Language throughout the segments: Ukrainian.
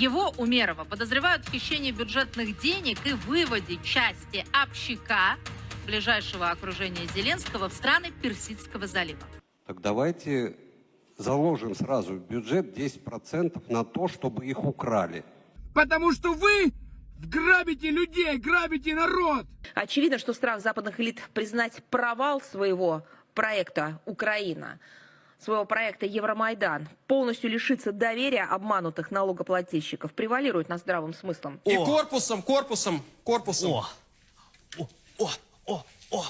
Его, Умерова, подозревают в хищении бюджетных денег и выводе части общака ближайшего окружения Зеленского в страны Персидского залива. Так давайте заложим сразу в бюджет 10% на то, чтобы их украли. Потому что вы грабите людей, грабите народ. Очевидно, что страх западных элит признать провал своего проекта «Украина», своего проекта «Евромайдан», полностью лишиться доверия обманутых налогоплательщиков, превалирует над здравым смыслом. И корпусом, корпусом, корпусом. О, о, о, о,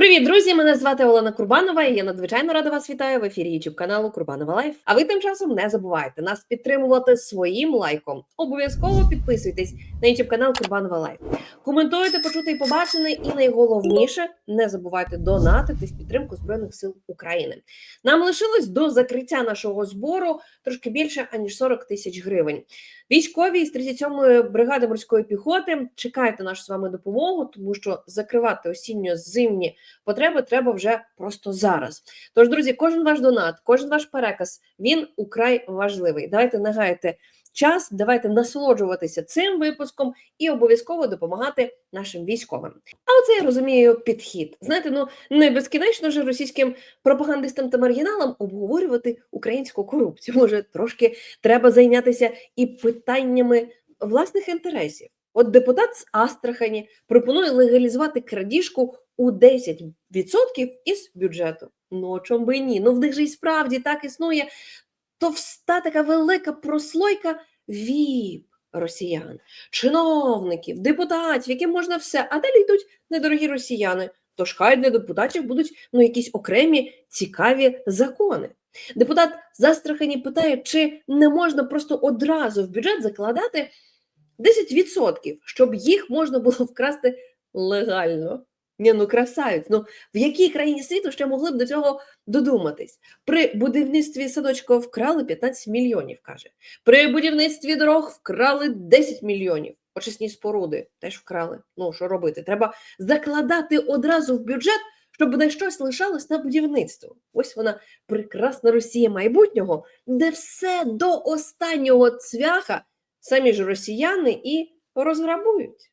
Привіт, друзі! Мене звати Олена Курбанова, і я надзвичайно рада вас вітаю в ефірі YouTube каналу Курбанова Лайф. А ви тим часом не забувайте нас підтримувати своїм лайком. Обов'язково підписуйтесь на YouTube канал Курбанова Лайф. Коментуйте, почути і побачене, і найголовніше не забувайте донатити в підтримку Збройних сил України. Нам лишилось до закриття нашого збору трошки більше аніж 40 тисяч гривень. Військові з 37-ї бригади морської піхоти чекайте нашу з вами допомогу, тому що закривати осінньо-зимні потреби треба вже просто зараз. Тож, друзі, кожен ваш донат, кожен ваш переказ він украй важливий. Давайте не гаяти час, давайте насолоджуватися цим випуском і обов'язково допомагати нашим військовим. А оце я розумію підхід. Знаєте, ну не безкінечно ж російським пропагандистам та маргіналам обговорювати українську корупцію. Може, трошки треба зайнятися і питаннями власних інтересів. От депутат з Астрахані пропонує легалізувати крадіжку у 10% із бюджету. Ну, о чому би і ні? Ну, в них же і справді так існує товста така велика прослойка віп росіян, чиновників, депутатів, яким можна все, а далі йдуть недорогі росіяни. Тож хай для депутатів будуть ну, якісь окремі цікаві закони. Депутат з Астрахані питає, чи не можна просто одразу в бюджет закладати 10%, щоб їх можна було вкрасти легально. Ні, ну красавець. Ну в якій країні світу ще могли б до цього додуматись? При будівництві садочка вкрали 15 мільйонів, каже. При будівництві дорог вкрали 10 мільйонів. Очисні споруди теж вкрали. Ну що робити? Треба закладати одразу в бюджет, щоб на щось лишалось на будівництво. Ось вона прекрасна Росія майбутнього, де все до останнього цвяха самі ж росіяни і розграбують.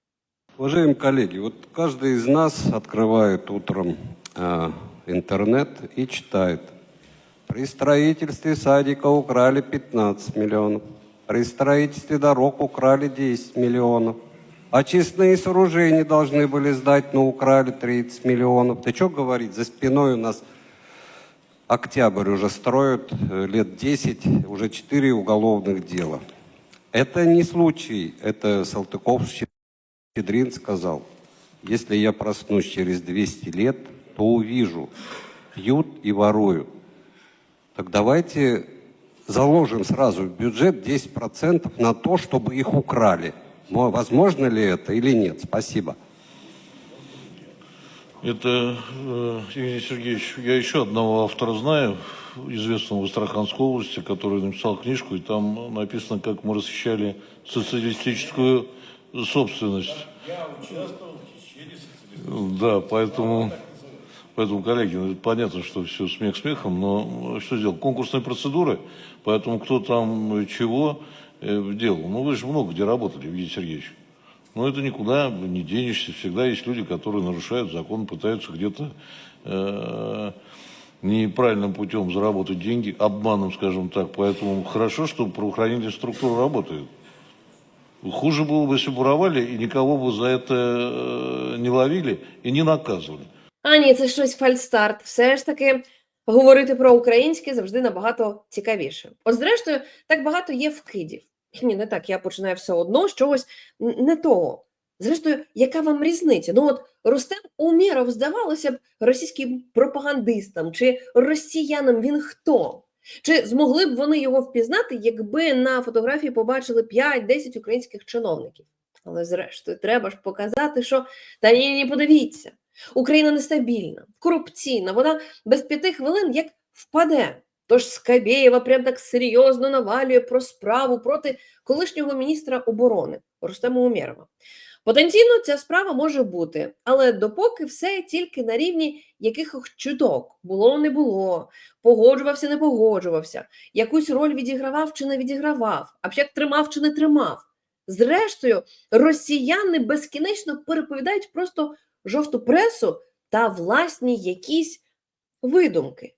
Уважаемые коллеги, вот каждый из нас открывает утром э, интернет и читает. При строительстве садика украли 15 миллионов. При строительстве дорог украли 10 миллионов. Очистные сооружения должны были сдать, но украли 30 миллионов. Ты что говорить? За спиной у нас Октябрь уже строят э, лет 10, уже 4 уголовных дела. Это не случай, это Салтыков Щедрин сказал, если я проснусь через 200 лет, то увижу, пьют и воруют. Так давайте заложим сразу в бюджет 10% на то, чтобы их украли. Мо- Возможно ли это или нет? Спасибо. Это, э, Евгений Сергеевич, я еще одного автора знаю, известного в Астраханской области, который написал книжку, и там написано, как мы расхищали социалистическую собственность. Да, поэтому, поэтому, коллеги, ну, понятно, что все смех смехом, но что сделать? Конкурсные процедуры, поэтому кто там чего э, делал. Ну, вы же много где работали, Евгений Сергеевич. Но это никуда не денешься. Всегда есть люди, которые нарушают закон, пытаются где-то э, неправильным путем заработать деньги, обманом, скажем так. Поэтому хорошо, что правоохранительные структуры работают. Хуже было бы, если бы воровали, и никого бы за это э, не ловили и не наказывали. А ні, це щось фальстарт. Все ж таки говорити про українське завжди набагато цікавіше. От зрештою, так багато є вкидів. Ні, не так. Я починаю все одно з чогось н- не того. Зрештою, яка вам різниця? Ну от Рустем Умєров, здавалося б, російським пропагандистам чи росіянам він хто? Чи змогли б вони його впізнати, якби на фотографії побачили 5-10 українських чиновників? Але зрештою, треба ж показати, що та ні, ні, подивіться, Україна нестабільна, корупційна, вона без п'яти хвилин як впаде. Тож Скабєєва прям так серйозно навалює про справу проти колишнього міністра оборони Рустема Умєрова. Потенційно ця справа може бути, але допоки все тільки на рівні якихось чуток було не було, погоджувався, не погоджувався, якусь роль відігравав чи не відігравав, а як тримав чи не тримав. Зрештою, росіяни безкінечно переповідають просто жовту пресу та власні якісь видумки.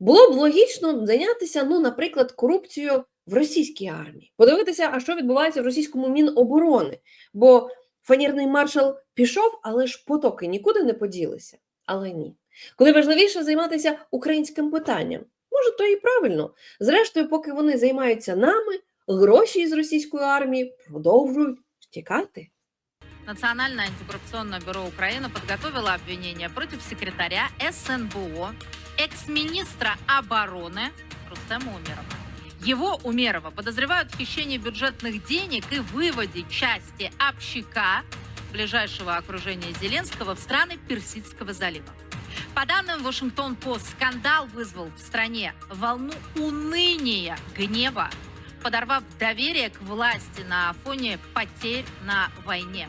Було б логічно зайнятися, ну, наприклад, корупцією в російській армії, подивитися, а що відбувається в російському Міноборони. Бо фанірний маршал пішов, але ж потоки нікуди не поділися. Але ні. Коли важливіше займатися українським питанням, може, то і правильно. Зрештою, поки вони займаються нами, гроші із російської армії продовжують втікати. Национальное антикоррупционное бюро Украины подготовило обвинение против секретаря СНБО, экс-министра обороны Рустема Умерова. Его, Умерова, подозревают в хищении бюджетных денег и выводе части общака ближайшего окружения Зеленского в страны Персидского залива. По данным Вашингтон-Пост, скандал вызвал в стране волну уныния, гнева, подорвав доверие к власти на фоне потерь на войне.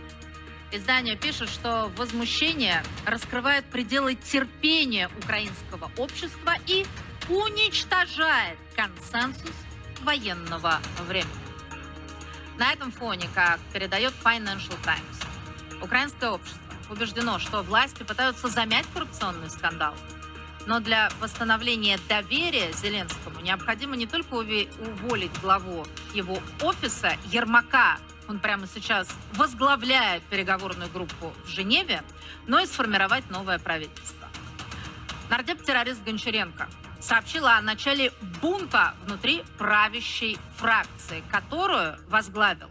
Издание пишет, что возмущение раскрывает пределы терпения украинского общества и уничтожает консенсус военного времени. На этом фоне, как передает Financial Times, украинское общество убеждено, что власти пытаются замять коррупционный скандал. Но для восстановления доверия Зеленскому необходимо не только уволить главу его офиса Ермака, он прямо сейчас возглавляет переговорную группу в Женеве, но и сформировать новое правительство. Нардеп-террорист Гончаренко сообщила о начале бунта внутри правящей фракции, которую возглавил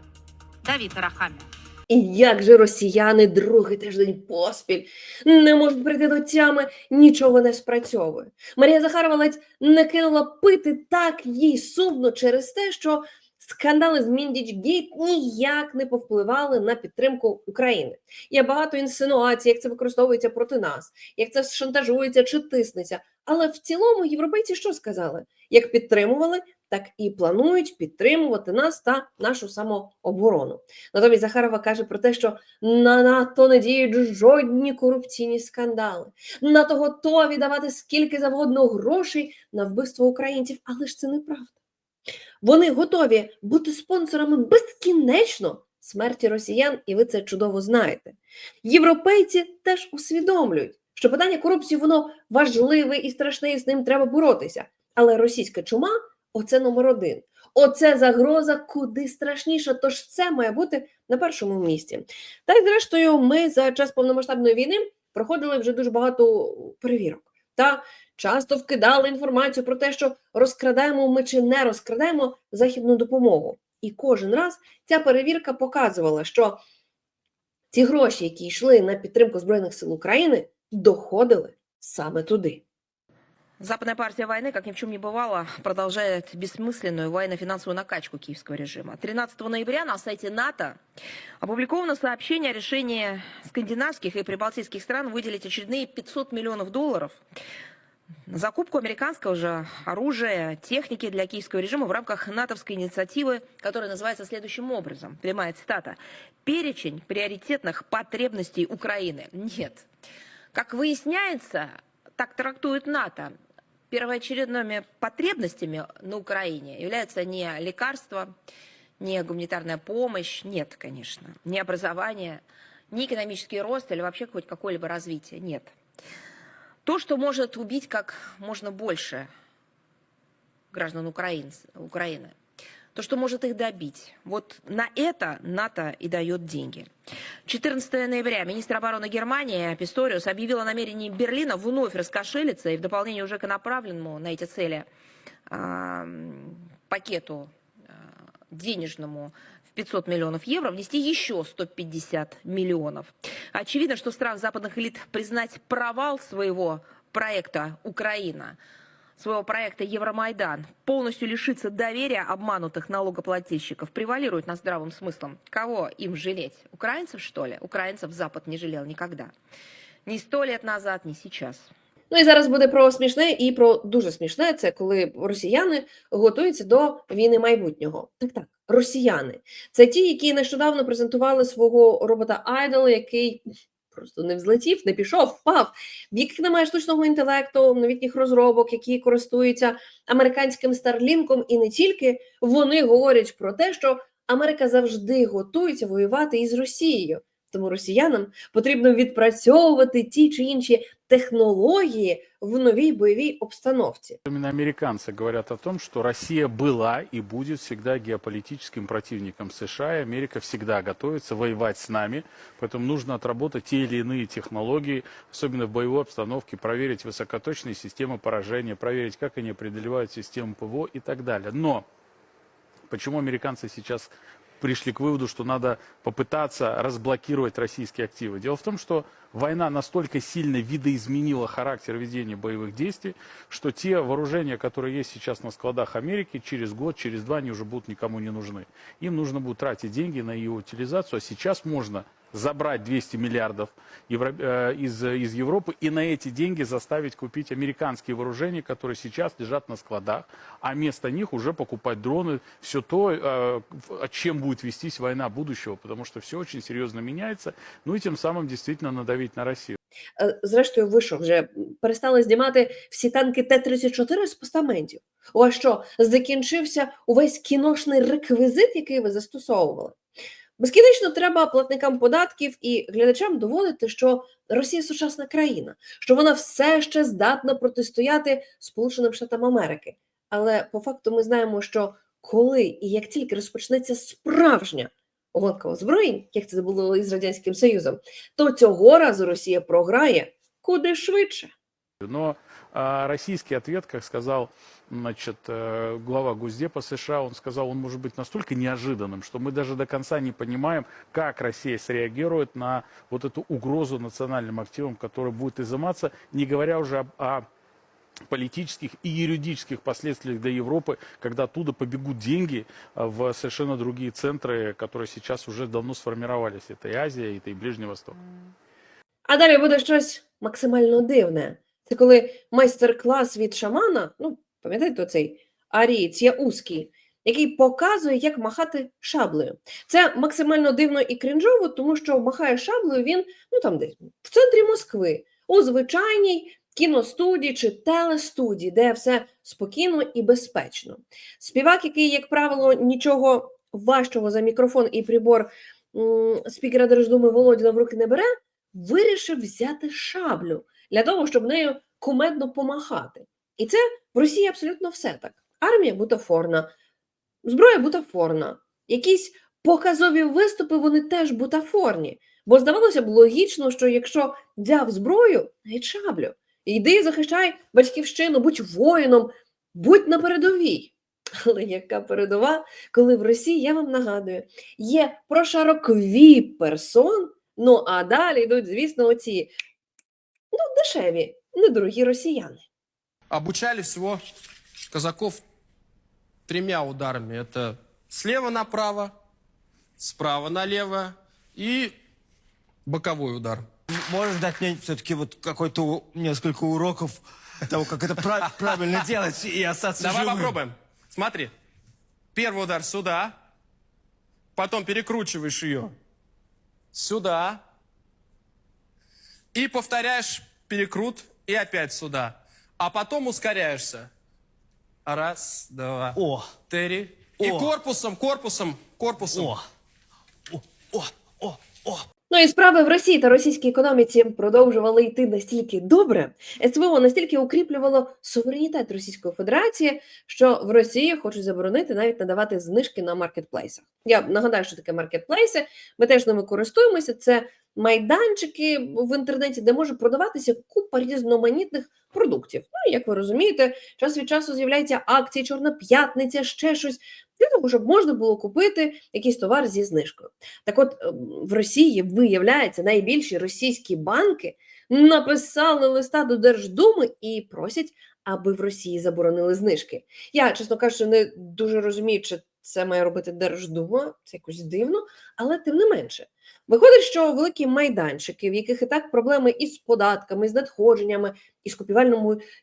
Давид Арахамия. І як же росіяни другий тиждень поспіль не можуть прийти до тями, нічого не спрацьовує. Марія Захарова ледь не кинула пити так їй сумно через те, що скандали з Міндічгейт ніяк не повпливали на підтримку України. Є багато інсинуацій, як це використовується проти нас, як це шантажується чи тиснеться. Але в цілому європейці що сказали? Як підтримували, так і планують підтримувати нас та нашу самооборону. Натомість Захарова каже про те, що на НАТО не діють жодні корупційні скандали. НАТО готові давати скільки завгодно грошей на вбивство українців, але ж це неправда. Вони готові бути спонсорами безкінечно смерті росіян, і ви це чудово знаєте. Європейці теж усвідомлюють, що питання корупції воно важливе і страшне, і з ним треба боротися. Але російська чума оце номер один. Оце загроза куди страшніша, тож це має бути на першому місці. Та й зрештою, ми за час повномасштабної війни проходили вже дуже багато перевірок. Та часто вкидали інформацію про те, що розкрадаємо ми чи не розкрадаємо західну допомогу. І кожен раз ця перевірка показувала, що ці гроші, які йшли на підтримку Збройних сил України, доходили саме туди. Западная партия войны, как ни в чем не бывало, продолжает бессмысленную военно-финансовую накачку киевского режима. 13 ноября на сайте НАТО опубликовано сообщение о решении скандинавских и прибалтийских стран выделить очередные 500 миллионов долларов на закупку американского же оружия, техники для киевского режима в рамках натовской инициативы, которая называется следующим образом. Прямая цитата. «Перечень приоритетных потребностей Украины». Нет. Как выясняется, так трактует НАТО, первоочередными потребностями на Украине являются не лекарства, не гуманитарная помощь, нет, конечно, не образование, не экономический рост или вообще хоть какое-либо развитие, нет. То, что может убить как можно больше граждан Украин- Украины, то, что может их добить. Вот на это НАТО и дает деньги. 14 ноября министр обороны Германии Писториус объявил о намерении Берлина вновь раскошелиться и в дополнение уже к направленному на эти цели а, пакету а, денежному в 500 миллионов евро внести еще 150 миллионов. Очевидно, что страх западных элит признать провал своего проекта «Украина» своего проекта Евромайдан полностью лишиться доверия обманутых налогоплательщиков превалирует над здравым смыслом. Кого им жалеть? Украинцев, что ли? Украинцев Запад не жалел никогда. Ни сто лет назад, ни сейчас. Ну і зараз буде про смішне і про дуже смішне. Це коли росіяни готуються до війни майбутнього. Так, так, росіяни. Це ті, які нещодавно презентували свого робота Idol, який просто не взлетів, не пішов, впав, в яких немає штучного інтелекту, новітніх розробок, які користуються американським старлінком, і не тільки вони говорять про те, що Америка завжди готується воювати із Росією. Тому росіянам потрібно відпрацьовувати ті чи інші технології в новій бойовій обстановці. Именно американцы говорят о том, что Россия была и будет всегда геополитическим противником США, и Америка всегда готовится воевать с нами, поэтому нужно отработать те или иные технологии, особенно в боевой обстановке, проверить высокоточные системы поражения, проверить, как они преодолевают систему ПВО и так далее. Но почему американцы сейчас пришли к выводу, что надо попытаться разблокировать российские активы. Дело в том, что война настолько сильно видоизменила характер ведения боевых действий, что те вооружения, которые есть сейчас на складах Америки, через год, через два они уже будут никому не нужны. Им нужно будет тратить деньги на ее утилизацию, а сейчас можно забрать 200 миллиардов евро- э, из, из Европы и на эти деньги заставить купить американские вооружения, которые сейчас лежат на складах, а вместо них уже покупать дроны, все то, э, в- чем будет вестись война будущего, потому что все очень серьезно меняется, ну и тем самым действительно надавить на Россию. Е, Зрештою, ви що, вже перестали знімати всі танки Т-34 з постаментів? У вас що, закінчився увесь кіношний реквізит, який ви застосовували? Безкінечно треба платникам податків і глядачам доводити, що Росія сучасна країна, що вона все ще здатна протистояти Сполученим Штатам Америки. Але по факту ми знаємо, що коли і як тільки розпочнеться справжня гонка озброєнь, як це було із Радянським Союзом, то цього разу Росія програє куди швидше. Но а, российский ответ, как сказал значит, э, глава Госдепа США, он сказал, он может быть настолько неожиданным, что мы даже до конца не понимаем, как Россия среагирует на вот эту угрозу национальным активам, которая будет изыматься, не говоря уже об, о политических и юридических последствиях для Европы, когда оттуда побегут деньги а, в совершенно другие центры, которые сейчас уже давно сформировались. Это и Азия, это и Ближний Восток. А далі буде щось максимально дивне. Це коли майстер-клас від шамана, ну, пам'ятаєте оцей арієць Яузький, який показує, як махати шаблею. Це максимально дивно і крінжово, тому що махає шаблею він ну там десь в центрі Москви, у звичайній кіностудії чи телестудії, де все спокійно і безпечно. Співак, який, як правило, нічого важчого за мікрофон і прибор спікера Держдуми Володіна в руки не бере, вирішив взяти шаблю для того, щоб нею кумедно помахати. І це в Росії абсолютно все так. Армія бутафорна, зброя бутафорна, якісь показові виступи вони теж бутафорні. Бо здавалося б логічно, що якщо взяв зброю, навіть шаблю, йди захищай батьківщину, будь воїном, будь на передовій. Але яка передова, коли в Росії, я вам нагадую, є прошарокові персон, ну а далі йдуть, звісно, оці дешеві, недорогі росіяни. Обучали всего казаков тремя ударами. Это слева направо, справа налево и боковой удар. Можешь дать мне все-таки вот какой-то у- несколько уроков того, как это пра- правильно делать и остаться Давай живым? попробуем. Смотри. Первый удар сюда. Потом перекручиваешь ее сюда. И повторяешь перекрут и опять сюда. А потом ускоряешься. Раз, два, О, три. И О. корпусом, корпусом, корпусом. о, о, о, о, о. Ну і справи в Росії та російській економіці продовжували йти настільки добре, СВО настільки укріплювало суверенітет Російської Федерації, що в Росії хочуть заборонити навіть надавати знижки на маркетплейсах. Я нагадаю, що таке маркетплейси. Ми теж ними користуємося. Це майданчики в інтернеті, де може продаватися купа різноманітних продуктів. Ну, як ви розумієте, час від часу з'являються акції, Чорна п'ятниця, ще щось для того, щоб можна було купити якийсь товар зі знижкою. Так от е, в Росії виявляється, найбільші російські банки написали листа до Держдуми і просять, аби в Росії заборонили знижки. Я, чесно кажучи, не дуже розумію, чи це має робити Держдума, це якось дивно, але тим не менше. Виходить, що великі майданчики, в яких і так проблеми із податками, з надходженнями, і з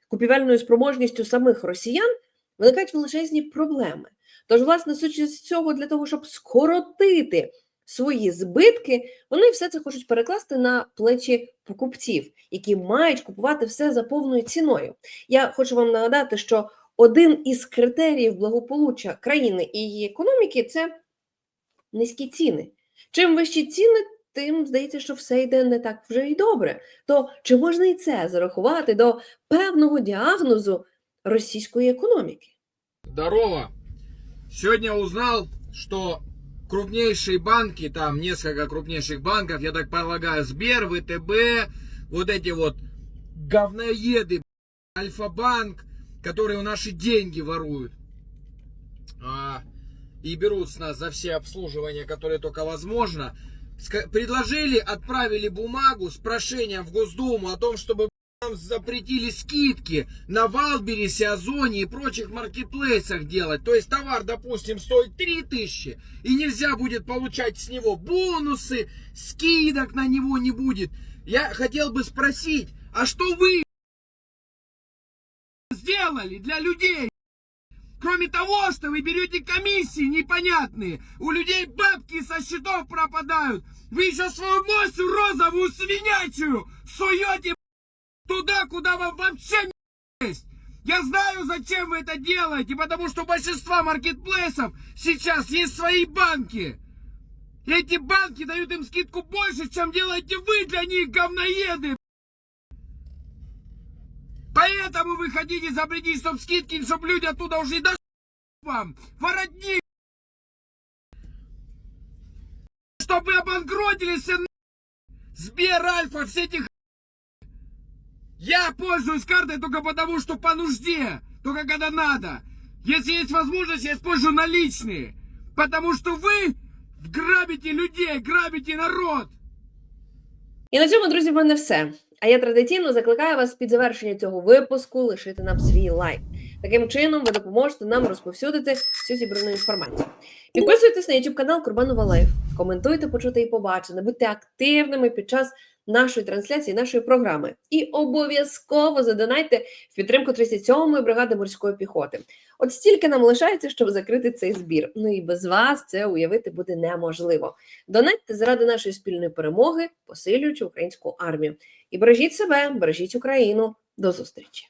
купівельною, спроможністю самих росіян, виникають величезні проблеми. Тож, власне, судячи з цього, для того, щоб скоротити свої збитки, вони все це хочуть перекласти на плечі покупців, які мають купувати все за повною ціною. Я хочу вам нагадати, що один із критеріїв благополуччя країни і її економіки це низькі ціни. Чим вищі ціни, тим здається, що все йде не так вже й добре. То чи можна і це зарахувати до певного діагнозу російської економіки? Здорово. Сегодня узнал, что крупнейшие банки, там несколько крупнейших банков, я так полагаю, Сбер, ВТБ, вот эти вот говноеды, Альфа-банк, которые наши деньги воруют. А, и берут с нас за все обслуживания, которые только возможно. Предложили, отправили бумагу с прошением в Госдуму о том, чтобы нам запретили скидки на Валбересе, Озоне и прочих маркетплейсах делать. То есть товар, допустим, стоит 3000, и нельзя будет получать с него бонусы, скидок на него не будет. Я хотел бы спросить, а что вы сделали для людей? Кроме того, что вы берете комиссии непонятные, у людей бабки со счетов пропадают, вы еще свою мощь розовую свинячую суете туда, куда вам вообще не есть. Я знаю, зачем вы это делаете, потому что у большинства маркетплейсов сейчас есть свои банки. Эти банки дают им скидку больше, чем делаете вы для них, говноеды. Поэтому вы хотите запретить, чтобы скидки, чтобы люди оттуда уже и до вам. Воротник. Чтобы вы обанкротились все Сбер, Альфа, все эти я пользуюсь картой только потому, что по нужде. Только когда надо. Если есть возможность, я использую наличные. Потому что вы грабите людей, грабите народ. І на цьому, друзі, в мене все. А я традиційно закликаю вас під завершення цього випуску лишити нам свій лайк. Таким чином, ви допоможете нам розповсюдити всю зібрану інформацію. Підписуйтесь на YouTube канал Курбанова Лайф, коментуйте, почути і побачене, будьте активними під час нашої трансляції, нашої програми. І обов'язково задонайте в підтримку 37-ї бригади морської піхоти. От стільки нам лишається, щоб закрити цей збір. Ну і без вас це уявити буде неможливо. Донайте заради нашої спільної перемоги, посилюючи українську армію. І бережіть себе, бережіть Україну. До зустрічі!